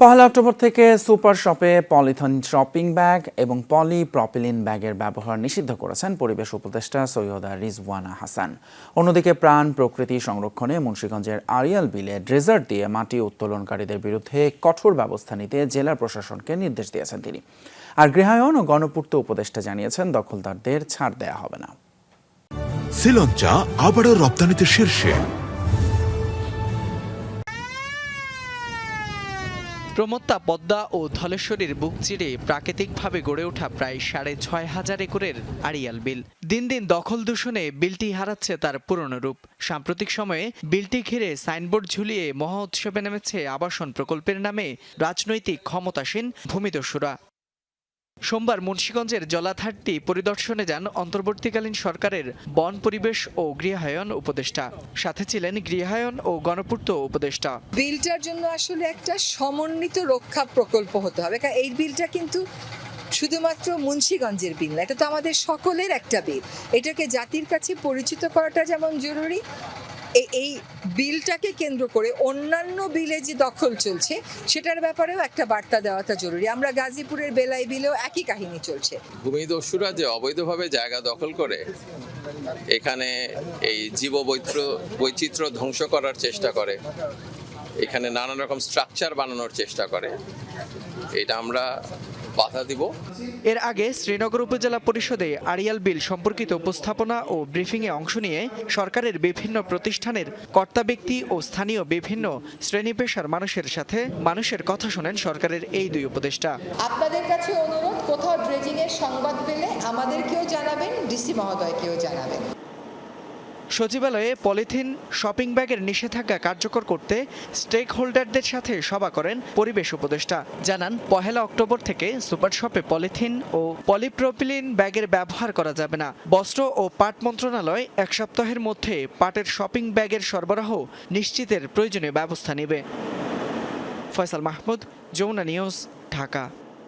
পহেলা October থেকে super শপে polythene shopping bag এবং পলি প্রপিলিন ব্যাগের ব্যবহার নিষিদ্ধ করেছেন পরিবেশ উপদেষ্টা সৈয়দা রিজওয়ানা হাসান। অন্যদিকে প্রাণ প্রকৃতি সংরক্ষণে মুন্সিগঞ্জের আরিয়াল বিলে ড্রেজার দিয়ে মাটি উত্তোলনকারীদের বিরুদ্ধে কঠোর ব্যবস্থা নিতে জেলা প্রশাসনকে নির্দেশ দিয়েছেন তিনি। আর গৃহায়ন ও গণপূর্ত উপদেষ্টা জানিয়েছেন, দখলদারদের ছাড় দেয়া হবে না। শ্রীলঞ্চা আবারও রপ্তানিতে শীর্ষে। প্রমত্তা পদ্মা ও ধলেশ্বরীর বুক চিরে প্রাকৃতিকভাবে গড়ে ওঠা প্রায় সাড়ে ছয় হাজার একরের আড়িয়াল বিল। দিন দিন দখল দূষণে বিলটি হারাচ্ছে তার পুরনো রূপ। সাম্প্রতিক সময়ে বিলটি ঘিরে সাইনবোর্ড ঝুলিয়ে মহা উৎসবে নেমেছে আবাসন প্রকল্পের নামে রাজনৈতিক ক্ষমতাসীন ভূমিদস্যুরা। সোমবার মুন্সীগঞ্জের জলাধারটি পরিদর্শনে যান অন্তর্বর্তীকালীন সরকারের বন পরিবেশ ও গৃহায়ন উপদেষ্টা। সাথে ছিলেন গৃহায়ন ও গণপূর্ত উপদেষ্টা। বিলটার জন্য আসলে একটা সমন্বিত রক্ষা প্রকল্প হতে হবে। কারণ এই বিলটা কিন্তু শুধুমাত্র মুন্সীগঞ্জের বিল এটা তো আমাদের সকলের একটা বিল। এটাকে জাতির কাছে পরিচিত করাটা যেমন জরুরি এই বিলটাকে কেন্দ্র করে অন্যান্য বিলে যে দখল চলছে, সেটার ব্যাপারেও একটা বার্তা দেওয়াটা জরুরি। আমরা গাজীপুরের বেলাই বিলেও একই কাহিনী চলছে। ভূমিদস্যুরা যে অবৈধভাবে জায়গা দখল করে, এখানে এই জীববৈত্র বৈচিত্র্য ধ্বংস করার চেষ্টা করে, এখানে নানান রকম স্ট্রাকচার বানানোর চেষ্টা করে, এটা আমরা বাধা দিব। এর আগে শ্রীনগর উপজেলা পরিষদে আড়িয়াল বিল সম্পর্কিত উপস্থাপনা ও ব্রিফিংয়ে অংশ নিয়ে সরকারের বিভিন্ন প্রতিষ্ঠানের কর্তা ব্যক্তি ও স্থানীয় বিভিন্ন শ্রেণি পেশার মানুষের সাথে মানুষের কথা শোনেন সরকারের এই দুই উপদেষ্টা। আপনাদের কাছে অনুরোধ কোথাও ড্রেজিং এর সংবাদ পেলে আমাদেরকেও জানাবেন ডিসি মহোদয়কেও জানাবেন। সচিবালয়ে পলিথিন শপিং ব্যাগের নিষেধাজ্ঞা কার্যকর করতে স্টেক হোল্ডারদের সাথে সভা করেন পরিবেশ উপদেষ্টা। জানান, পহেলা অক্টোবর থেকে সুপার শপে পলিথিন ও পলিপ্রোপিলিন ব্যাগের ব্যবহার করা যাবে না। বস্ত্র ও পাট মন্ত্রণালয় এক সপ্তাহের মধ্যে পাটের শপিং ব্যাগের সরবরাহ নিশ্চিতের প্রয়োজনীয় ব্যবস্থা নেবে। ফয়সাল মাহমুদ, যমুনা নিউজ, ঢাকা।